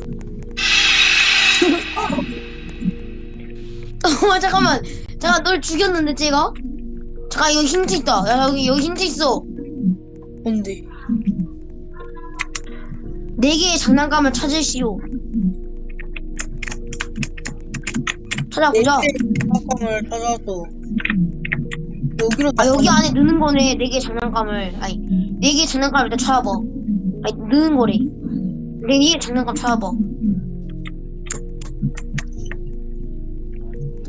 어 잠깐만. 잠깐 널 죽였는데 쟤가 잠깐 이거 힌트 있다. 야 여기 여기 힌트 있어. 뭔데? 네 개의 장난감을 찾으시오. 찾아보자. 내 장난감을 찾아서 여기로 아 여기 안에 넣는 거네 네 개의 장난감을. 아니 네 개의 장난감을 일단 찾아봐. 아니 넣는 거래 네 개의 장난감 찾아봐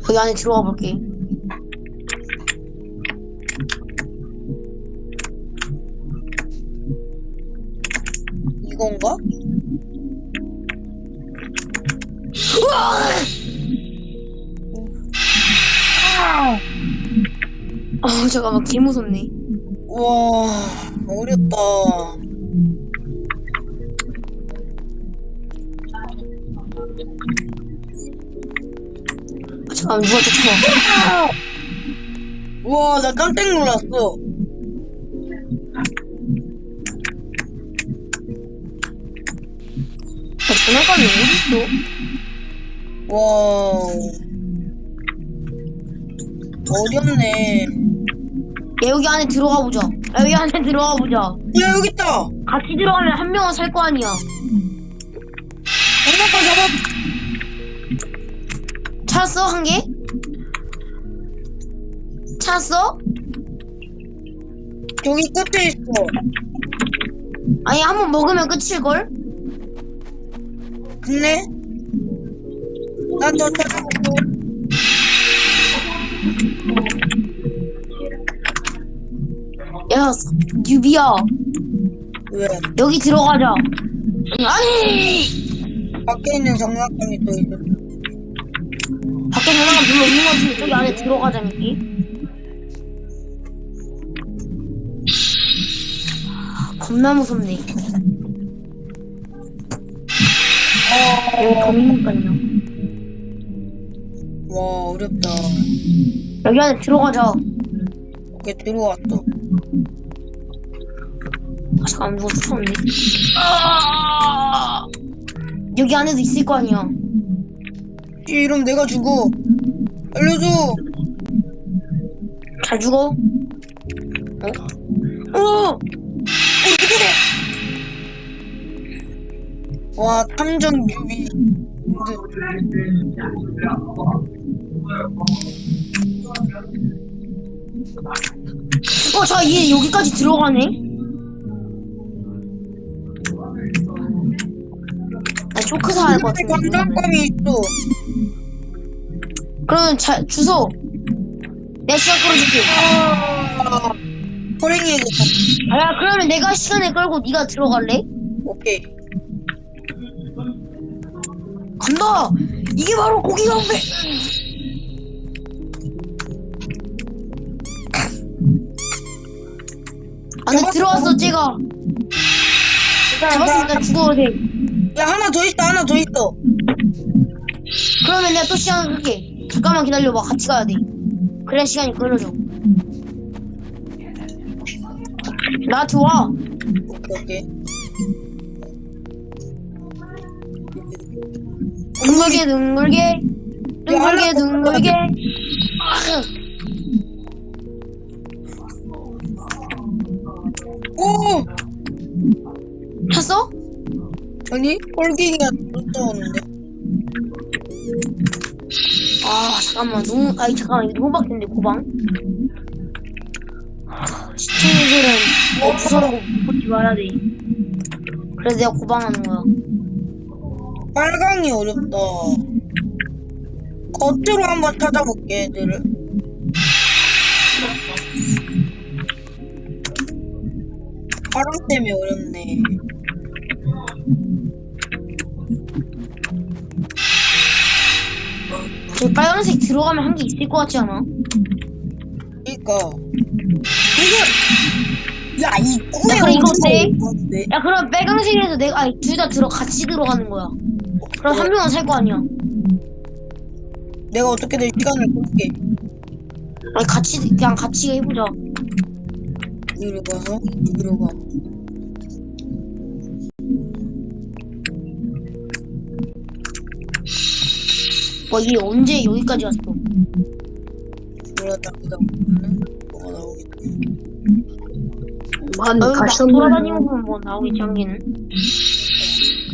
거기 안에 들어가 볼게 이건가? 아 잠깐만 개 무섭네 와 어렵다. 아, 누가 쫓아와 와나 깜짝 놀랐어. 아, 장난감이 어딨어? 와 어렵네. 야 여기 안에 들어가 보자 야 여기 안에 들어가 보자 야 여기 있다. 같이 들어가면 한 명은 살 거 아니야 장난감 잡아. 찾았어 한 개? 찾았어? 저기 끝에 있어. 아니 한 번 먹으면 끝일걸? 근데 난더 찾아보고. 야 유비야 왜? 여기 들어가자 아니 밖에 있는 장난감이 또 있어. 밖에 장난감 별로 없는 것 같은데. 저기 안에 들어가자니까 겁나 무섭네. 여기 범인이니까요. 와 어렵다. 여기 안에 들어가자. 오케이 들어왔어. 아, 잠깐만 누가 쫓아오네. 아! 여기 안에도 있을 거 아니야. 이 이름 내가 주고 알려줘. 잘 죽어 어? 어! 와 탐정 뮤비. 어, 자, 얘 여기까지 들어가네? 나 초크 사야 할것 같은데. 장난감이 있어. 그러면 자, 주소. 내가 시간 끌어줄게. 아, 호랭이에겠다. 아, 야, 그러면 내가 시간을 끌고 네가 들어갈래? 오케이. 간다! 이게 바로 고기 건배! 안에 들어왔어, 쟤가. 잡았으니까 죽어도 돼. 야 하나 더 있어 하나 더 있어. 그러면 내가 또 시간 끌게. 잠깐만 기다려봐. 같이 가야 돼. 그래야 시간이 끌어져. 나한테 와. 오케이 오케이. 둥글게 둥글게 둥글게 둥글게 오 탔어? 아니 홀갱이가 쫓아오는데. 아 잠깐만 너무 아니 잠깐만 이거 너무 빡센데 고방 시청자들은 어거 보지 말아야 돼 그래서 내가 고방하는 거야 빨강이 어렵다. 겉으로 한번 찾아볼게 애들을. 바람 때문에 어렵네. 저 빨간색 들어가면 한 개 있을 것 같지 않아? 그니까 이거 야 이 꿈에 야, 그래, 이거 어때? 야 그럼 빨간색에서 내가 아니 둘 다 들어 같이 들어가는 거야 그럼 한 명은 살 거 아니야 내가 어떻게든 시간을 끌게. 아니 같이 그냥 같이 해보자 여기로 가서 여기로 가. 와 얘 언제 여기까지 왔어? 그러다 기다리면은 뭐가 나오겠지. 한 아, 여기 막 다시 한 번. 돌아다니는 거뭐 나오겠지 한개는.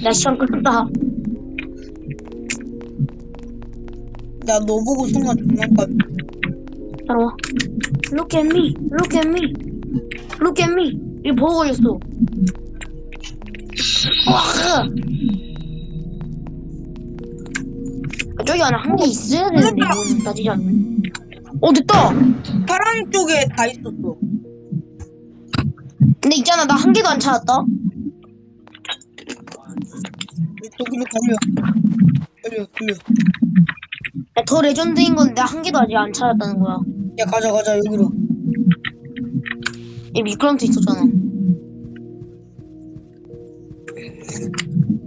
나 시간 끝났다. 나 너 보고 순간 장난감. 따라와. Look at me Look at me Look at me. 이 버거 걸렸어? 와 저기 안에 한 개 있어야 되는데 이거는 따지지 않는 어 됐다 파란 쪽에 다 있었어. 근데 있잖아 나 한 개도 안 찾았다 저기로 달려. 달려, 달려. 야, 더 레전드인 건나한 개도 아직 안 찾았다는 거야 야, 가자, 가자, 여기로. 얘 미끄럼틀 있었잖아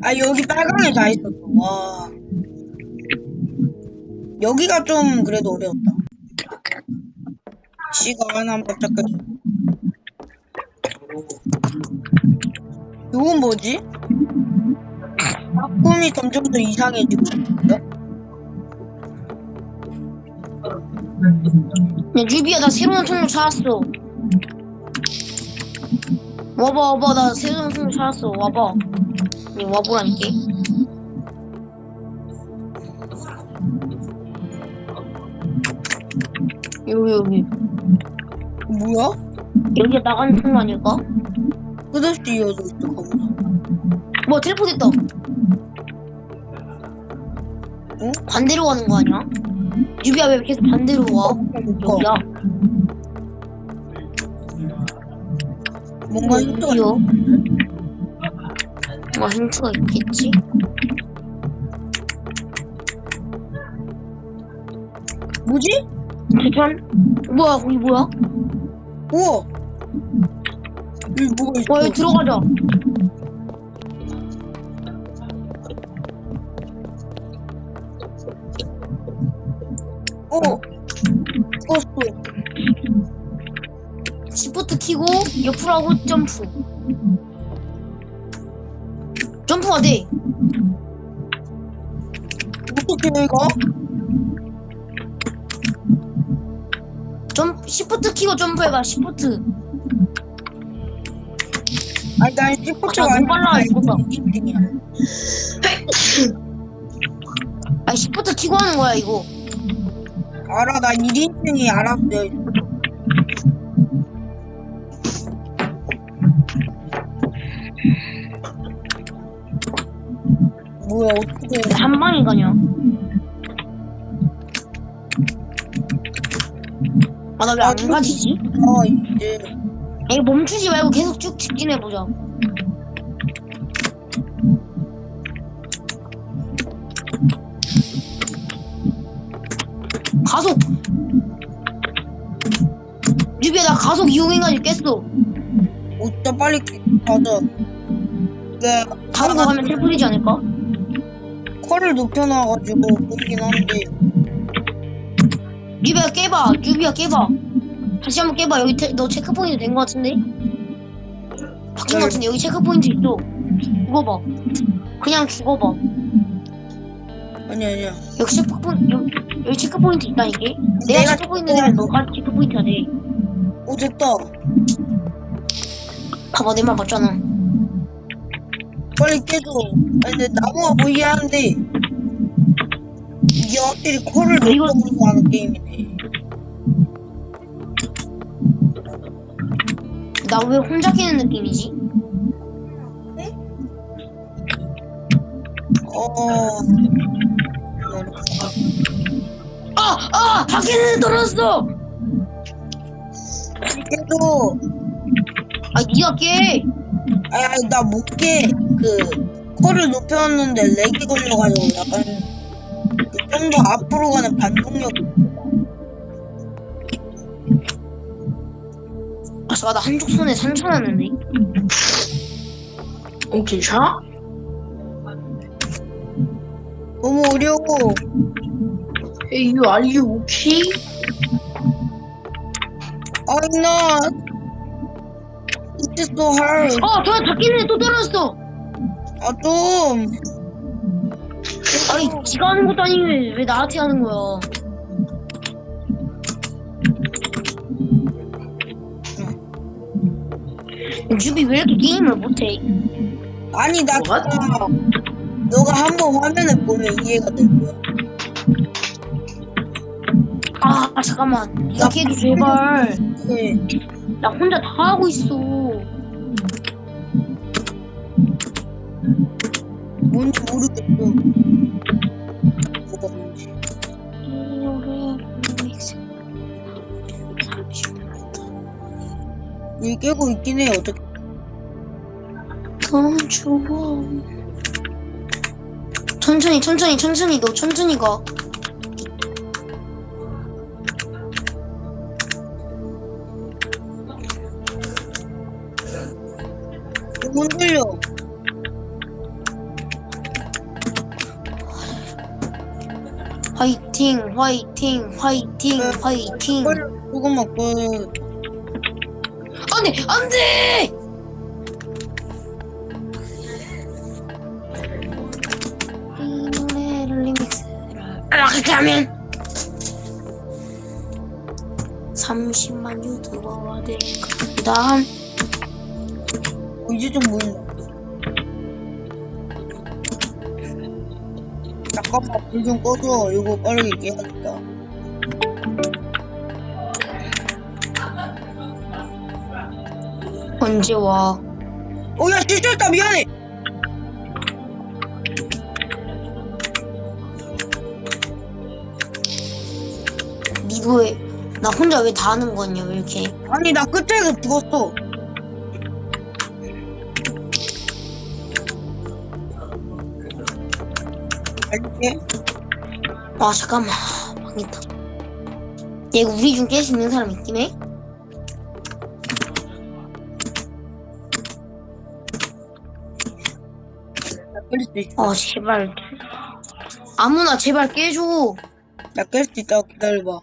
아, 여기 빨강에 다 있었어. 와. 여기가 좀 그래도 어려웠다. 시간 한번 잠깐. 이건 뭐지? 꿈이 점점 더 이상해지고 있어. 야 유비야 나 새로운 통로 찾았어 와봐 와봐 나 새로운 통로 찾았어 와봐 니 와보라니까 여기 여기 뭐야? 여기가 나가는 통로 아닐까? 끝없이 이어져 있어, 가보자. 뭐 텔포 됐다 응? 반대로 가는 거 아니야? 유비야 왜 계속 반대로 와? 어. 여기야 뭔가 힌트가 어디요? 뭔가 힌트가 있겠지? 뭐지? 대판? 뭐야 거기 뭐야? 우와! 여기 뭐가 있어? 와 여기 들어가자 어! 죽었어. 시프트 키고 옆으로 하고 점프 점프가 돼 어떻게 이거? 점 시프트 키고 점프해봐 시프트 아니 난 시프트가 아, 너무 빨라, 이거다. 인팅이야. 아니 시프트 키고 하는 거야 이거 알아 난 1인칭이 알았어. 뭐야 어떻게 왜한 방에 가냐 아 나 왜 안 가지지? 아 이제. 이거 멈추지 말고 계속 쭉 직진해보자. 가속! 유비야 나 가속 이용해가지고 깼어. 어쩌 빨리 가자. 내가 다른 거 가면 텔포되지 않을까? 컬을 높여놔가지고 보이긴 한데 유비야 깨봐. 유비야 깨봐. 다시 한번 깨봐. 여기 테, 너 체크포인트 된 거 같은데? 바뀐 거 같은데 여기 체크포인트 있어. 죽어봐. 그냥 죽어봐. 아니 아니야. 여기 체크포인트 여기, 여기 체크포인트 있다니까 내가 내가 체크포인트 되면 너가 체크포인트가 돼. 오 됐다. 봐봐 내 말 맞잖아. 빨리 깨줘. 아니 근데 나무가 보이긴 한데 이게 확실히 컬을 이거- 높여서 하는 게임이네. 나 왜 혼자 깨는 느낌이지? 어. 아! 아! 밖에는 떨어졌어! 깨도 아 니가 깨! 아니 나못 깨. 그 컬을 높여놨는데 렉이 걸려가지고 약간 좀 더 앞으로 가는 반동력. 아 잠깐 나 한쪽 손에 났는데 어, 괜찮아? 너무 어려워. Hey, you, are you okay? I'm not. It's so hard. 어! 저기 다 깨는데 또 떨어졌어! 아 좀. 아니 지가 하는 것도 아니면 왜 나한테 하는 거야? 유비 왜 이렇게 게임을 못해? 아니 나 뭐가? 진짜 너가 한 번 화면을 보면 이해가 될 거야. 아 잠깐만 이렇게 해도 제발 네. 나 혼자 다 하고 있어 뭔지 모르겠어. 뭐가. 일 깨고 있긴 해 어떻게? 더 좋아 천천히 천천히 천천히 너 천천히 가 흔들려. 화이팅 화이팅 화이팅 화이팅. 조금만 그 안돼 안돼! 이 노래를 리믹스를 아 그렇게 하면 30만 유튜버가 다음 어, 이제 좀 보인 잠깐만 불 좀 꺼줘. 이거 빠르게 깨야겠다. 언제 와 어야 실수했다 미안해. 니도 왜 나 혼자 왜 다 하는 거냐 왜 이렇게 아니 나 끝에 서 죽었어. 알게? 아 잠깐만 망했다 얘 우리 중 깰 수 있는 사람 있긴 해? 나깰 수 있어. 아 제발 아무나 제발 깨줘 나깰 수 있다고 기다려봐.